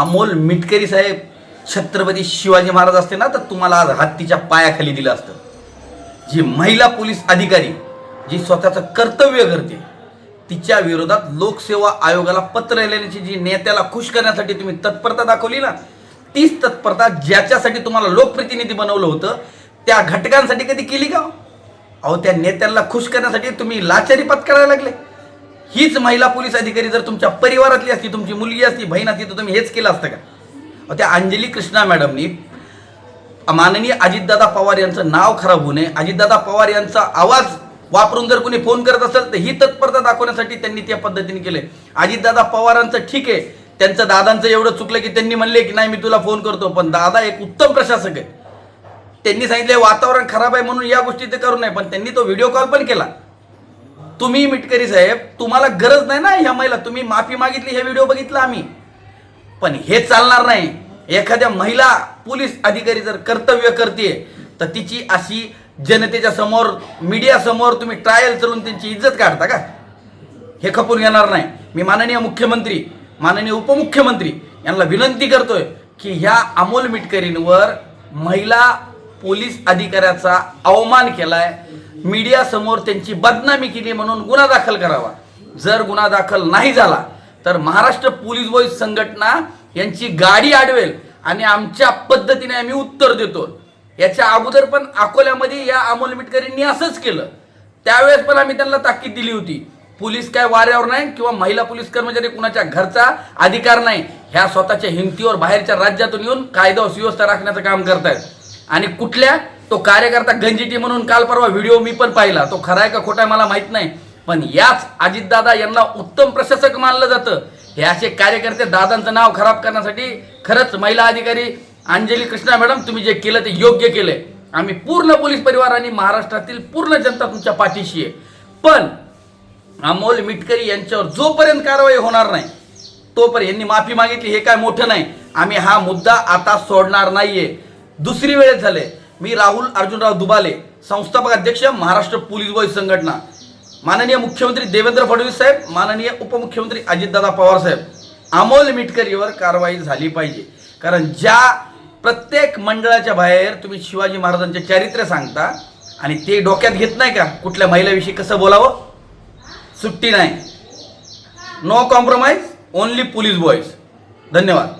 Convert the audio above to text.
अमोल मिटकरी साहेब छत्रपती शिवाजी महाराज असते ना तर तुम्हाला आज हत्तीच्या पायाखाली दिलं असतं. जी महिला पोलीस अधिकारी जी स्वतःचं कर्तव्य करते तिच्या विरोधात लोकसेवा आयोगाला पत्र लिहिण्याची जी नेत्याला खुश करण्यासाठी तुम्ही तत्परता दाखवली ना तीच तत्परता ज्याच्यासाठी तुम्हाला लोकप्रतिनिधी बनवलं होतं त्या घटकांसाठी कधी केली का? अहो त्या नेत्यांना खुश करण्यासाठी तुम्ही लाचारी पत्करायला लागले. हीच महिला पोलीस अधिकारी जर तुमच्या परिवारातली असती तुमची मुलगी असती बहीण असती तर तुम्ही हेच केलं असतं का? त्या अंजली कृष्णा मॅडमनी माननीय अजितदादा पवार यांचं नाव खराब होऊ नये. अजितदादा पवार यांचा आवाज वापरून जर कोणी फोन करत असेल तर ही तत्परता दाखवण्यासाठी त्यांनी त्या पद्धतीने केले अजितदादा पवारांचं ठीक आहे. त्यांचं दादांचं एवढं चुकलं की त्यांनी म्हणले की नाही मी तुला फोन करतो. पण दादा एक उत्तम प्रशासक आहे. त्यांनी सांगितले वातावरण खराब आहे म्हणून या गोष्टी ते करू नये. पण त्यांनी तो व्हिडिओ कॉल पण केला. तुम्ही मिटकरी साहेब तुम्हाला गरज नाही ना ह्या महिला. तुम्ही माफी मागितली हे व्हिडिओ बघितला आम्ही. पण हे चालणार नाही. एखाद्या महिला पोलीस अधिकारी जर कर्तव्य करते तर तिची अशी जनतेच्या समोर मीडिया समोर तुम्ही ट्रायल करून त्यांची इज्जत काढता का? हे खपून घेणार नाही. मी माननीय मुख्यमंत्री माननीय उपमुख्यमंत्री यांना विनंती करतोय की ह्या अमोल मिटकरींवर महिला पोलीस अधिकाऱ्याचा अवमान केलाय. मीडियासमोर त्यांची बदनामी केली म्हणून गुन्हा दाखल करावा. जर गुन्हा दाखल नाही झाला तर महाराष्ट्र पोलीस बॉईज संघटना यांची गाडी अडवेल आणि आमच्या पद्धतीने आम्ही उत्तर देतो. याच्या अगोदर पण अकोल्यामध्ये या अमोल मिटकरींनी असंच केलं. त्यावेळेस पण आम्ही त्यांना ताकीद दिली होती. पोलीस काय वाऱ्यावर नाही किंवा महिला पोलीस कर्मचारी कुणाच्या घरचा अधिकार नाही ह्या स्वतःच्या हिमतीवर बाहेरच्या राज्यातून येऊन कायदा सुव्यवस्था राखण्याचं काम करतायत. आणि कुठल्या तो कार्यकर्ता गंजिटी म्हणून काल परवा व्हिडिओ मी पण पाहिला. तो खरा आहे का खोटा आहे मला माहीत नाही. पण याच अजितदादा यांना उत्तम प्रशासक मानलं जातं. हे असे कार्यकर्ते दादांचं नाव खराब करण्यासाठी खरंच महिला अधिकारी अंजली कृष्णा मॅडम तुम्ही जे केलं ते योग्य केलंय. आम्ही पूर्ण पोलीस परिवार आणि महाराष्ट्रातील पूर्ण जनता तुमच्या पाठीशी आहे. पण अमोल मिटकरी यांच्यावर जोपर्यंत कारवाई होणार नाही तोपर्यंत यांनी माफी मागितली. हे काय मोठं नाही. आम्ही हा मुद्दा आता सोडणार नाहीये. दुसरी वेळेस झाले मी राहुल अर्जुनराव दुबाले संस्थापक अध्यक्ष महाराष्ट्र पोलीस बॉय संघटना. माननीय मुख्यमंत्री देवेंद्र फडणवीस साहेब माननीय उपमुख्यमंत्री अजितदादा पवार साहेब. अमोल मिटकरीवर कारवाई झाली पाहिजे. कारण ज्या प्रत्येक मंडळाच्या बाहेर तुम्ही शिवाजी महाराजांचे चारित्र्य सांगता आणि ते डोक्यात घेत नाही का कुठल्या महिलाविषयी कसं बोलावं? सुट्टी नाही. No compromise only police boys धन्यवाद.